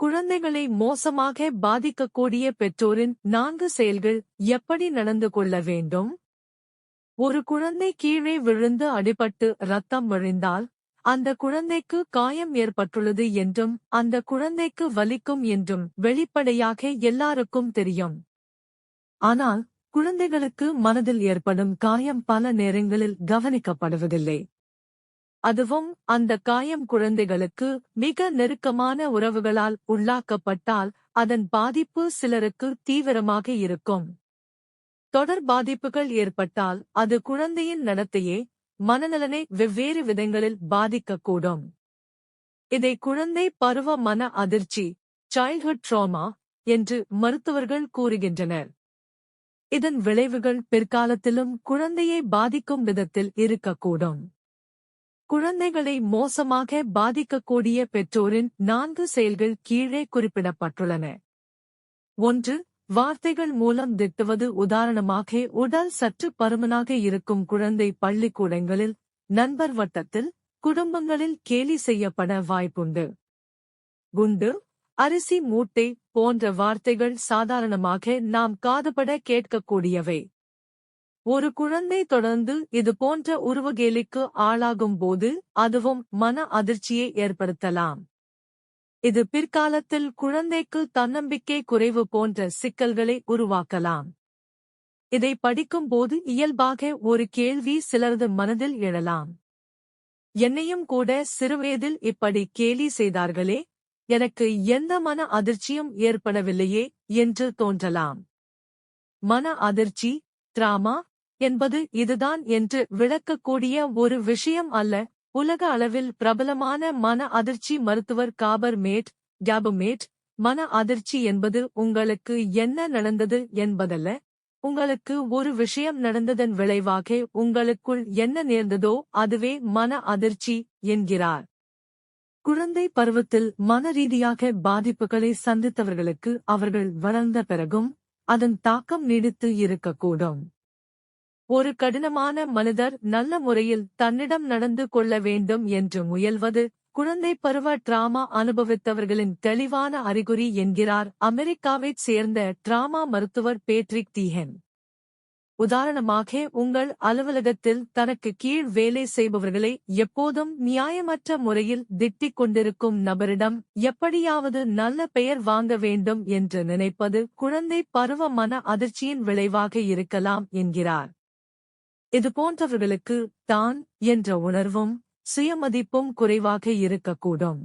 குழந்தைகளை மோசமாக பாதிக்கக்கூடிய பெற்றோரின் நான்கு செயல்கள் எப்படி நடந்து கொள்ள வேண்டும்? ஒரு குழந்தை கீழே விழுந்து அடிபட்டு ரத்தம் வழிந்தால் அந்த குழந்தைக்கு காயம் ஏற்பட்டுள்ளது என்றும் அந்த குழந்தைக்கு வலிக்கும் என்றும் வெளிப்படையாக எல்லாருக்கும் தெரியும். ஆனால் குழந்தைகளுக்கு மனதில் ஏற்படும் காயம் பல நேரங்களில் கவனிக்கப்படுவதில்லை. அதுவும் அந்த காயம் குழந்தைகளுக்கு மிக நெருக்கமான உறவுகளால் உள்ளாக்கப்பட்டால் அதன் பாதிப்பு சிலருக்கு தீவிரமாக இருக்கும். தொடர் பாதிப்புகள் ஏற்பட்டால் அது குழந்தையின் நடத்தையே மனநலனை வெவ்வேறு விதங்களில் பாதிக்கக்கூடும். இதை குழந்தை பருவ மன அதிர்ச்சி சைல்ட்ஹுட் ட்ராமா என்று மருத்துவர்கள் கூறுகின்றனர். இதன் விளைவுகள் பிற்காலத்திலும் குழந்தையை பாதிக்கும் விதத்தில் இருக்கக்கூடும். குழந்தைகளை மோசமாக பாதிக்கக்கூடிய பெற்றோரின் நான்கு செயல்கள் கீழே குறிப்பிடப்பட்டுள்ளன. ஒன்று வார்த்தைகள் மூலம் திட்டுவது உதாரணமாக உடல் சற்று பருமனாக இருக்கும் குழந்தை பள்ளிக்கூடங்களில் நண்பர் வட்டத்தில் குடும்பங்களில் கேலி செய்யப்பட வாய்ப்புண்டு. குண்டு அரிசி மூட்டை போன்ற வார்த்தைகள் சாதாரணமாக நாம் காதுபட கேட்கக்கூடியவை. ஒரு குழந்தை தொடர்ந்து இது போன்ற உருவகேலிக்கு ஆளாகும் போது அதுவும் மன அதிர்ச்சியை ஏற்படுத்தலாம். இது பிற்காலத்தில் குழந்தைக்கு தன்னம்பிக்கை குறைவு போன்ற சிக்கல்களை உருவாக்கலாம். இதை படிக்கும் போது இயல்பாக ஒரு கேள்வி சிலரது மனதில் எழலாம். என்னையும் கூட சிறுவயதில் இப்படி கேலி செய்தார்களே எனக்கு எந்த மன அதிர்ச்சியும் ஏற்படவில்லையே என்று தோன்றலாம். மன அதிர்ச்சி டிராமா என்பது இதுதான் என்று விளக்கக்கூடிய ஒரு விஷயம் அல்ல. உலக அளவில் பிரபலமான மன அதிர்ச்சி மருத்துவர் காபர் மேட் கேபுமேட் மன அதிர்ச்சி என்பது உங்களுக்கு என்ன நடந்தது என்பதல்ல. உங்களுக்கு ஒரு விஷயம் நடந்ததன் விளைவாக உங்களுக்குள் என்ன நேர்ந்ததோ அதுவே மன அதிர்ச்சி என்கிறார். குழந்தை பருவத்தில் மன ரீதியாக பாதிப்புகளை சந்தித்தவர்களுக்கு அவர்கள் வளர்ந்த பிறகும் அதன் தாக்கம் நீடித்து இருக்கக்கூடும். ஒரு கடினமான மனிதர் நல்ல முறையில் தன்னிடம் நடந்து கொள்ள வேண்டும் என்று முயல்வது குழந்தை பருவ டிராமா அனுபவித்தவர்களின் தெளிவான அறிகுறி என்கிறார் அமெரிக்காவைச் சேர்ந்த டிராமா மருத்துவர் பேட்ரிக் தீஹென். உதாரணமாக உங்கள் அலுவலகத்தில் தனக்கு கீழ் வேலை செய்பவர்களை எப்போதும் நியாயமற்ற முறையில் திட்டிக் கொண்டிருக்கும் நபரிடம் எப்படியாவது நல்ல பெயர் வாங்க வேண்டும் என்று நினைப்பது குழந்தை பருவ மன அதிர்ச்சியின் விளைவாக இருக்கலாம் என்கிறார். இதுபோன்றவர்களுக்கு தான் என்ற உணர்வும் சுயமதிப்பும் குறைவாக இருக்கக்கூடும்.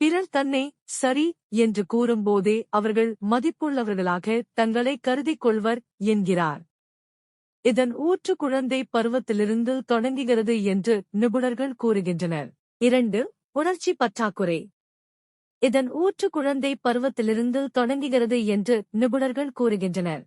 பிறர் தன்னை சரி என்று கூறும்போதே அவர்கள் மதிப்புள்ளவர்களாக தங்களை கருதிக் கொள்வர் என்கிறார். இதன் ஊற்று குழந்தை பருவத்திலிருந்து தொடங்குகிறது என்று நிபுணர்கள் கூறுகின்றனர். இரண்டு உணர்ச்சி பற்றாக்குறை. இதன் ஊற்று குழந்தை பருவத்திலிருந்து தொடங்குகிறது என்று நிபுணர்கள் கூறுகின்றனர்.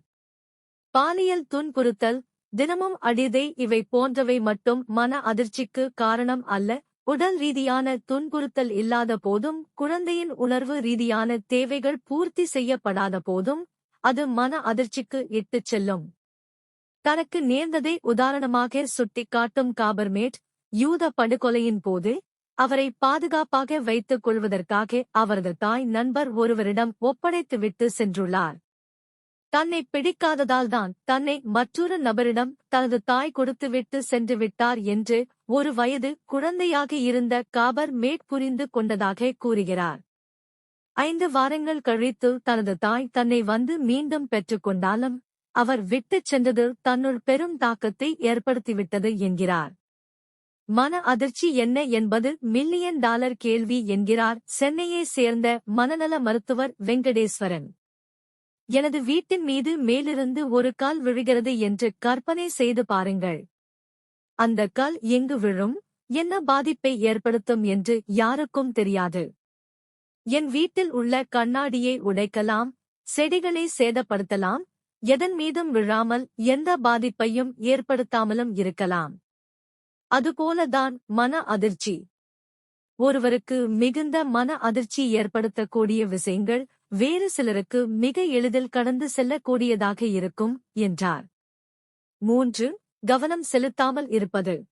பாலியல் துன்புறுத்தல் தினமும் அடிதை இவை போன்றவை மட்டும் மன அதிர்ச்சிக்கு காரணம் அல்ல. உடல் ரீதியான துன்புறுத்தல் இல்லாத போதும் குழந்தையின் உணர்வு ரீதியான தேவைகள் பூர்த்தி செய்யப்படாத போதும் அது மன அதிர்ச்சிக்கு இட்டுச் செல்லும். தனக்கு நேர்ந்ததை உதாரணமாக சுட்டிக்காட்டும் காபர்மேட் யூத படுகொலையின் போது அவரை பாதுகாப்பாக வைத்துக் கொள்வதற்காக அவரது தாய் நண்பர் ஒருவரிடம் ஒப்படைத்துவிட்டு சென்றுள்ளார். தன்னை பிடிக்காததால்தான் தன்னை மற்றொரு நபரிடம் தனது தாய் கொடுத்துவிட்டு சென்று விட்டார் என்று ஒரு வயது குழந்தையாக இருந்த காபர் மேட் புரிந்து கொண்டதாக கூறுகிறார். ஐந்து வாரங்கள் கழித்து தனது தாய் தன்னை வந்து மீண்டும் பெற்றுக்கொண்டாலும் அவர் விட்டுச் சென்றது தன்னுள் பெரும் தாக்கத்தை ஏற்படுத்திவிட்டது என்கிறார். மன அதிர்ச்சி என்ன என்பது மில்லியன் டாலர் கேள்வி என்கிறார் சென்னையைச் சேர்ந்த மனநல மருத்துவர் வெங்கடேஸ்வரன். எனது வீட்டின் மீது மேலிருந்து ஒரு கால் விழுகிறது என்று கற்பனை செய்து பாருங்கள். அந்த கால் எங்கு விழும்? என்ன பாதிப்பை ஏற்படுத்தும் என்று யாருக்கும் தெரியாது. என் வீட்டில் உள்ள கண்ணாடியை உடைக்கலாம் செடிகளை சேதப்படுத்தலாம் எதன் மீதும் விழாமல் எந்த பாதிப்பையும் ஏற்படுத்தாமலும் இருக்கலாம். அதுபோலதான் மன அதிர்ச்சி. ஒருவருக்கு மிகுந்த மன அதிர்ச்சி ஏற்படுத்தக்கூடிய விஷயங்கள் வேறு சிலருக்கு மிக எளிதில் கடந்து செல்லக்கூடியதாக இருக்கும் என்றார். மூன்று கவனம் செலுத்தாமல் இருப்பது.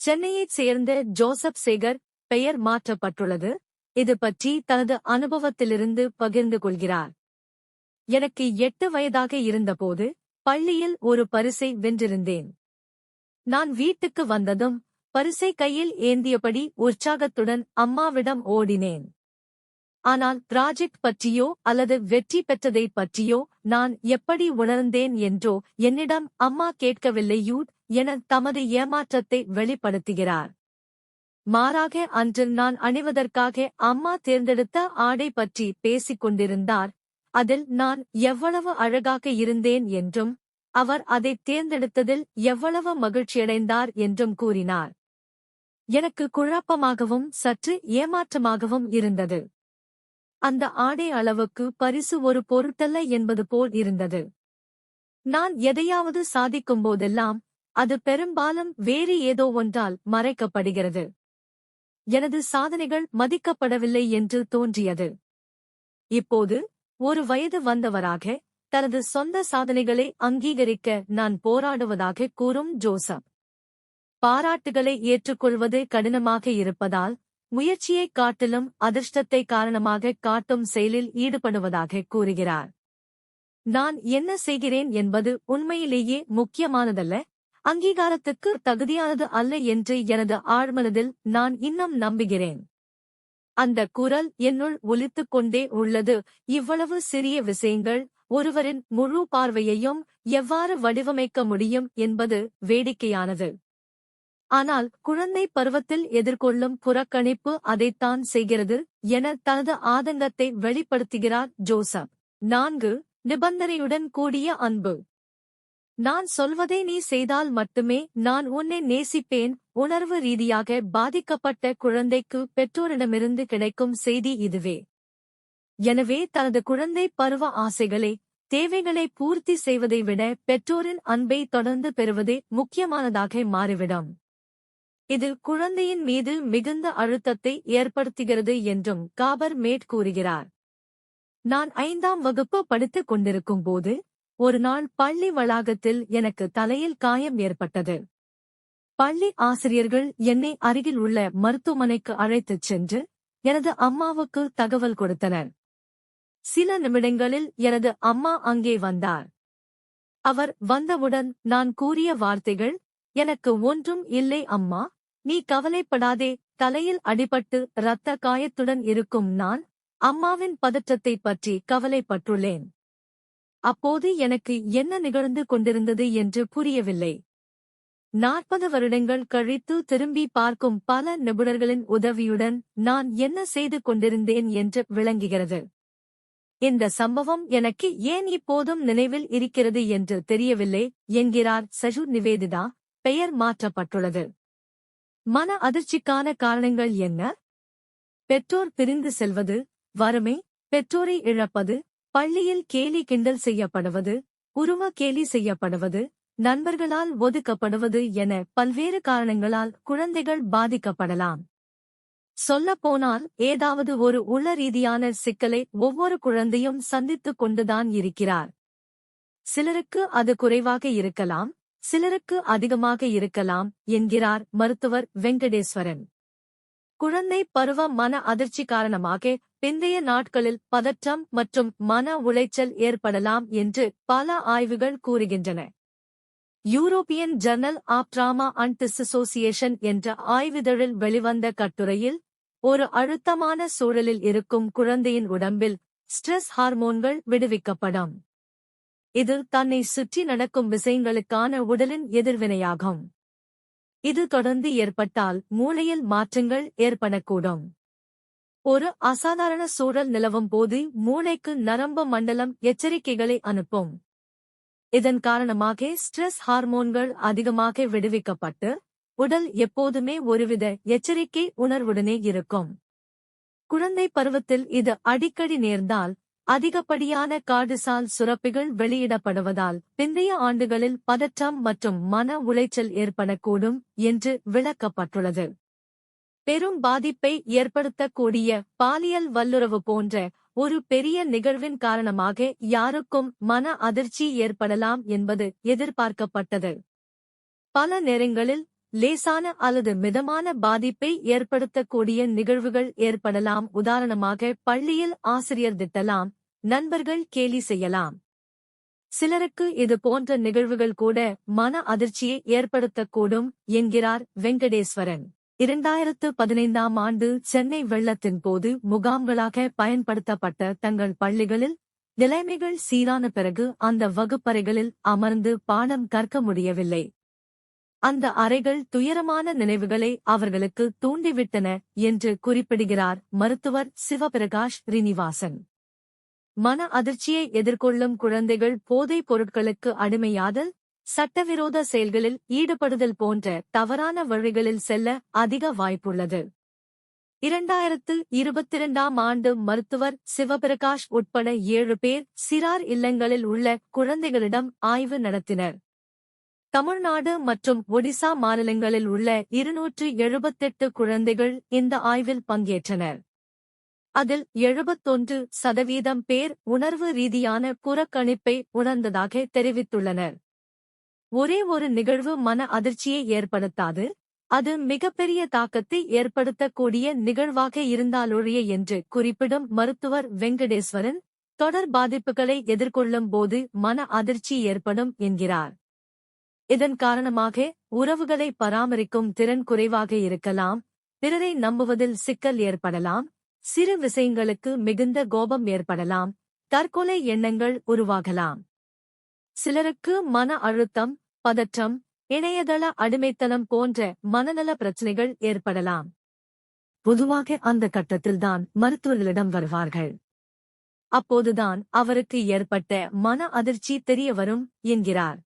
சென்னையைச் சேர்ந்த ஜோசப் சேகர் பெயர் மாற்றப்பட்டுள்ளது. இது பற்றி தனது அனுபவத்திலிருந்து பகிர்ந்து கொள்கிறார். எனக்கு எட்டு வயதாக இருந்தபோது பள்ளியில் ஒரு பரிசை வென்றிருந்தேன். நான் வீட்டுக்கு வந்ததும் பரிசை கையில் ஏந்தியபடி உற்சாகத்துடன் அம்மாவிடம் ஓடினேன். ஆனால் ப்ராஜெக்ட் பற்றியோ அல்லது வெற்றி பெற்றதைப் பற்றியோ நான் எப்படி உணர்ந்தேன் என்றோ என்னிடம் அம்மா கேட்கவில்லை யூட் என தமது ஏமாற்றத்தை வெளிப்படுத்துகிறார். மாறாக அன்று நான் அணிவதற்காக அம்மா தேர்ந்தெடுத்த ஆடை பற்றி பேசிக் கொண்டிருந்தார். அதில் நான் எவ்வளவு அழகாக இருந்தேன் என்றும் அவர் அதைத் தேர்ந்தெடுத்ததில் எவ்வளவு மகிழ்ச்சியடைந்தார் என்றும் கூறினார். எனக்கு குழப்பமாகவும் சற்று ஏமாற்றமாகவும் இருந்தது. அந்த ஆடை அளவுக்கு பரிசு ஒரு பொருட்டல்ல என்பது போல் இருந்தது. நான் எதையாவது சாதிக்கும் போதெல்லாம் அது பெரும்பாலும் வேறு ஏதோ ஒன்றால் மறைக்கப்படுகிறது. எனது சாதனைகள் மதிக்கப்படவில்லை என்று தோன்றியது. இப்போது ஒரு வயது வந்தவராக தனது சொந்த சாதனைகளை அங்கீகரிக்க நான் போராடுவதாக கூறும் ஜோசப். பாராட்டுகளை ஏற்றுக்கொள்வது கடினமாக இருப்பதால் முயற்சியைக் காட்டிலும் அதிர்ஷ்டத்தை காரணமாக காட்டும் செயலில் ஈடுபடுவதாக கூறுகிறார். நான் என்ன செய்கிறேன் என்பது உண்மையிலேயே முக்கியமானதல்ல அங்கீகாரத்துக்கு தகுதியானது அல்ல என்று எனது ஆழ்மனதில் நான் இன்னும் நம்புகிறேன். அந்த குரல் என்னுள் ஒலித்துக் கொண்டே உள்ளது. இவ்வளவு சிறிய விஷயங்கள் ஒருவரின் முழு பார்வையையும் எவ்வாறு வடிவமைக்க முடியும் என்பது வேடிக்கையானது. ஆனால் குழந்தை பருவத்தில் எதிர்கொள்ளும் புறக்கணிப்பு அதைத்தான் செய்கிறது என தனது ஆதங்கத்தை வெளிப்படுத்துகிறார் ஜோசப். நான்கு நிபந்தனையுடன் கூடிய அன்பு. நான் சொல்வதை நீ செய்தால் மட்டுமே நான் உன்னை நேசிப்பேன். உணர்வு ரீதியாக பாதிக்கப்பட்ட குழந்தைக்கு பெற்றோரிடமிருந்து கிடைக்கும் செய்தி இதுவே. எனவே தனது குழந்தை பருவ ஆசைகளை தேவைகளை பூர்த்தி செய்வதை விட பெற்றோரின் அன்பை தொடர்ந்து பெறுவதே முக்கியமானதாக மாறிவிடும். இது குழந்தையின் மீது மிகுந்த அழுத்தத்தை ஏற்படுத்துகிறது என்றும் காபர் மேட் கூறுகிறார். நான் ஐந்தாம் வகுப்பு படித்துக் கொண்டிருக்கும் போது ஒரு நாள் பள்ளி வளாகத்தில் எனக்கு தலையில் காயம் ஏற்பட்டது. பள்ளி ஆசிரியர்கள் என்னை அருகில் உள்ள மருத்துவமனைக்கு அழைத்துச் சென்று எனது அம்மாவுக்கு தகவல் கொடுத்தனர். சில நிமிடங்களில் எனது அம்மா அங்கே வந்தார். அவர் வந்தவுடன் நான் கூறிய வார்த்தைகள் எனக்கு ஒன்றும் இல்லை அம்மா நீ கவலைப்படாதே தலையில் அடிபட்டு இரத்த காயத்துடன் இருக்கும் நான் அம்மாவின் பதற்றத்தைப் பற்றி கவலைப்பட்டுள்ளேன். அப்போது எனக்கு என்ன நிகழ்ந்து கொண்டிருந்தது என்று புரியவில்லை. நாற்பது வருடங்கள் கழித்து திரும்பி பார்க்கும் பல நிபுணர்களின் உதவியுடன் நான் என்ன செய்து கொண்டிருந்தேன் என்று விளங்குகிறது. இந்த சம்பவம் எனக்கு ஏன் இப்போதும் நினைவில் இருக்கிறது என்று தெரியவில்லை என்கிறார் சஜு நிவேதிதா பெயர் மாற்றப்பட்டுள்ளது. மன அதிர்ச்சிக்கான காரணங்கள் என்ன? பெற்றோர் பிரிந்து செல்வது வறுமை பெற்றோரை இழப்பது பள்ளியில் கேலி கிண்டல் செய்யப்படுவது உருவ கேலி செய்யப்படுவது நண்பர்களால் ஒதுக்கப்படுவது என பல்வேறு காரணங்களால் குழந்தைகள் பாதிக்கப்படலாம். சொல்லப்போனால் ஏதாவது ஒரு உள்ள ரீதியான சிக்கலை ஒவ்வொரு குழந்தையும் சந்தித்துக் கொண்டுதான் இருக்கிறார். சிலருக்கு அது குறைவாக இருக்கலாம். சிலருக்கு அதிகமாக இருக்கலாம் என்கிறார் மருத்துவர் வெங்கடேஸ்வரன். குழந்தை பருவ மன அதிர்ச்சி காரணமாக பிந்தைய நாட்களில் பதற்றம் மற்றும் மன உளைச்சல் ஏற்படலாம் என்று பல ஆய்வுகள் கூறுகின்றன. European Journal of Trauma and Dissociation என்ற ஆய்விதழில் வெளிவந்த கட்டுரையில் ஒரு அழுத்தமான சூழலில் இருக்கும் குழந்தையின் உடம்பில் ஸ்ட்ரெஸ் ஹார்மோன்கள் விடுவிக்கப்படும். இது தன்னை சுற்றி நடக்கும் விஷயங்களுக்கான உடலின் எதிர்வினையாகும். இது தொடர்ந்து ஏற்பட்டால் மூளையில் மாற்றங்கள் ஏற்படக்கூடும். ஒரு அசாதாரண சூழல் நிலவும் போது மூளைக்கு நரம்பு மண்டலம் எச்சரிக்கைகளை அனுப்பும். இதன் காரணமாக ஸ்ட்ரெஸ் ஹார்மோன்கள் அதிகமாக விடுவிக்கப்பட்டு உடல் எப்போதுமே ஒருவித எச்சரிக்கை உணர்வுடனே இருக்கும். குழந்தை பருவத்தில் இது அடிக்கடி நேர்ந்தால் அதிகப்படியான காடுசால் சுரப்பிகள் வெளியிடப்படுவதால் பிந்தைய ஆண்டுகளில் பதற்றம் மற்றும் மன உளைச்சல் ஏற்படக்கூடும் என்று விளக்கப்பட்டுள்ளது. பெரும் பாதிப்பை ஏற்படுத்தக்கூடிய பாலியல் வல்லுறவு போன்ற ஒரு பெரிய நிகழ்வின் காரணமாக யாருக்கும் மன அதிர்ச்சி ஏற்படலாம் என்பது எதிர்பார்க்கப்பட்டது. பல நேரங்களில் லேசான அல்லது மிதமான பாதிப்பை ஏற்படுத்தக்கூடிய நிகழ்வுகள் ஏற்படலாம். உதாரணமாக பள்ளியில் ஆசிரியர் திட்டலாம் நண்பர்கள் கேலி செய்யலாம். சிலருக்கு இது போன்ற நிகழ்வுகள் கூட மன அதிர்ச்சியை ஏற்படுத்தக்கூடும் என்கிறார் வெங்கடேஸ்வரன். இரண்டாயிரத்து பதினைந்தாம் ஆண்டு சென்னை வெள்ளத்தின் போது முகாம்களாக பயன்படுத்தப்பட்ட தங்கள் பள்ளிகளில் நிலைமைகள் சீரான பிறகு அந்த வகுப்பறைகளில் அமர்ந்து பாடம் கற்க முடியவில்லை. அந்த அறைகள் துயரமான நினைவுகளை அவர்களுக்கு தூண்டிவிட்டன என்று குறிப்பிடுகிறார் மருத்துவர் சிவபிரகாஷ் ரினிவாசன். மன அதிர்ச்சியை எதிர்கொள்ளும் குழந்தைகள் போதைப் பொருட்களுக்கு அடிமையாதல் சட்டவிரோத செயல்களில் ஈடுபடுதல் போன்ற தவறான வழிகளில் செல்ல அதிக வாய்ப்புள்ளது. இரண்டாயிரத்து இருபத்திரண்டாம் ஆண்டு மருத்துவர் சிவபிரகாஷ் உட்பட ஏழு பேர் சிறார் இல்லங்களில் உள்ள குழந்தைகளிடம் ஆய்வு நடத்தினர். தமிழ்நாடு மற்றும் ஒடிசா மாநிலங்களில் உள்ள இருநூற்று எழுபத்தெட்டு குழந்தைகள் இந்த ஆய்வில் பங்கேற்றனர். அதில் எழுபத்தொன்று சதவீதம் பேர் உணர்வு ரீதியான புறக்கணிப்பை உணர்ந்ததாக தெரிவித்துள்ளனர். ஒரே ஒரு நிகழ்வு மன அதிர்ச்சியை ஏற்படுத்தாது அது மிகப்பெரிய தாக்கத்தை ஏற்படுத்தக்கூடிய நிகழ்வாக இருந்தாலொழிய என்று குறிப்பிடும் மருத்துவர் வெங்கடேஸ்வரன் தொடர் பாதிப்புகளை எதிர்கொள்ளும் போது மன அதிர்ச்சி ஏற்படும் என்கிறார். இதன் காரணமாக உறவுகளை பராமரிக்கும் திறன் குறைவாக இருக்கலாம் பிறரை நம்புவதில் சிக்கல் ஏற்படலாம் சிறு விஷயங்களுக்கு மிகுந்த கோபம் ஏற்படலாம் தற்கொலை எண்ணங்கள் உருவாகலாம். சிலருக்கு மன அழுத்தம் பதற்றம் இணையதள அடிமைத்தனம் போன்ற மனநல பிரச்சனைகள் ஏற்படலாம். பொதுவாக அந்த கட்டத்தில்தான் மருத்துவர்களிடம் வருவார்கள். அப்போதுதான் அவருக்கு ஏற்பட்ட மன அதிர்ச்சி தெரிய வரும் என்கிறார்.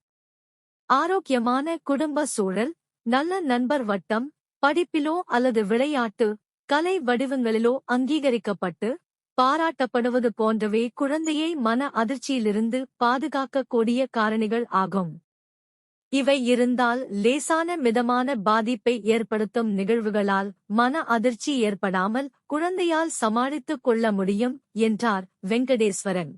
ஆரோக்கியமான குடும்ப சூழல் நல்ல நண்பர் வட்டம் படிப்பிலோ அல்லது விளையாட்டு கலை வடிவங்களிலோ அங்கீகரிக்கப்பட்டு பாராட்டப்படுவது போன்றவை குழந்தையை மன அதிர்ச்சியிலிருந்து பாதுகாக்கக்கூடிய காரணிகள் ஆகும். இவை இருந்தால் லேசான மிதமான பாதிப்பை ஏற்படுத்தும் நிகழ்வுகளால் மன அதிர்ச்சி ஏற்படாமல் குழந்தையால் சமாளித்துக் கொள்ள முடியும் என்றார் வெங்கடேஸ்வரன்.